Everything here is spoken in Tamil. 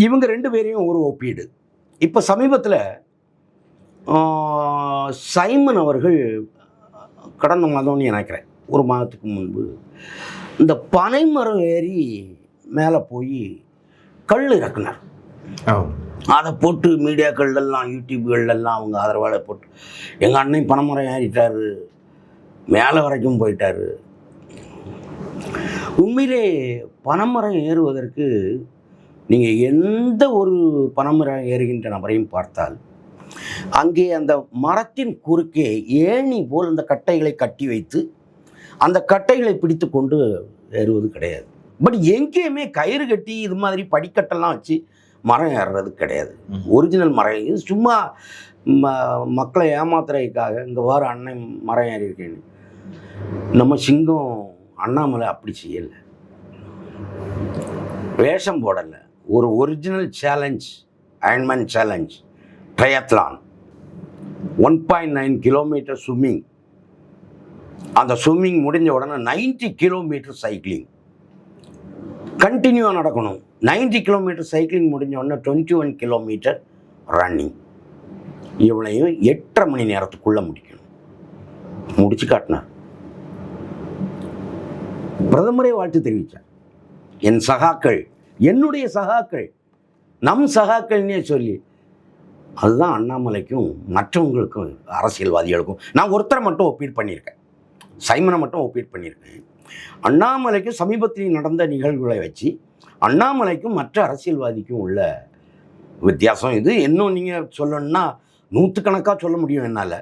இவங்க ரெண்டு பேரையும் ஒரு ஒப்பீடு. இப்போ சமீபத்தில் சைமன் அவர்கள் கடந்த மாதம்னு நினைக்கிறேன். ஒரு மாதத்துக்கு முன்பு இந்த பனைமரம் ஏறி மேலே போய் கல் இறக்குனார். அதை போட்டு மீடியாக்கள்லாம் யூடியூப்கள்லாம் அவங்க ஆதரவாளர் போட்டு எங்கள் அண்ணன் பனைமரம் ஏறிட்டாரு. மேலே வரைக்கும் போயிட்டாரு. உண்மையிலே பனைமரம் ஏறுவதற்கு நீங்கள் எந்த ஒரு பனைமரம் ஏறுகின்ற நபரையும் பார்த்தால் அங்கே அந்த மரத்தின் குறுக்கே ஏணி போல் அந்த கட்டைகளை கட்டி வைத்து அந்த கட்டைகளை பிடித்து கொண்டு ஏறுவது கிடையாது. பட் எங்கேயுமே கயிறு கட்டி இது மாதிரி படிக்கட்டெல்லாம் வச்சு மரம் ஏறுறது கிடையாது. ஒரிஜினல் மரம். இது சும்மா ம- மக்களை ஏமாத்துறதுக்காக இங்கே வார அண்ணன் மரம் ஏறி இருக்கேன்னு நம்ம சிங்கம் அண்ணாமலை அப்படி செய்யலை. வேஷம் போடலை. ஒரு original challenge Ironman challenge triathlon one point nine kilometre swimming அந்த ஸ்விம்மிங் முடிஞ்ச உடனே 90 கிலோமீட்டர் சைக்கிளிங் கண்டினியூவாக நடக்கணும். 90 கிலோமீட்டர் சைக்கிளிங் முடிஞ்ச உடனே டுவெண்ட்டி ஒன் கிலோமீட்டர் ரன்னிங் இவளையும் எட்டரை மணி நேரத்துக்குள்ளே முடிக்கணும். முடிச்சு காட்டினார். பிரதமரே வாழ்த்து தெரிவித்தார் என் சகாக்கள் என்னுடைய சகாக்கள் நம் சகாக்கள்னே சொல்லி அதுதான் அண்ணாமலைக்கும் மற்றவங்களுக்கும் அரசியல்வாதிகளுக்கும் நான் ஒருத்தரை மட்டும் ஒப்பீட் பண்ணியிருக்கேன். சைமனை மட்டும் ஒப்பீட் பண்ணியிருக்கேன். அண்ணாமலைக்கும் சமீபத்தில் நடந்த நிகழ்வுகளை வச்சு அண்ணாமலைக்கும் மற்ற அரசியல்வாதிக்கும் உள்ள வித்தியாசம் இது. இன்னும் நீங்கள் சொல்லணும்னா நூற்றுக்கணக்காக சொல்ல முடியும் என்னால்.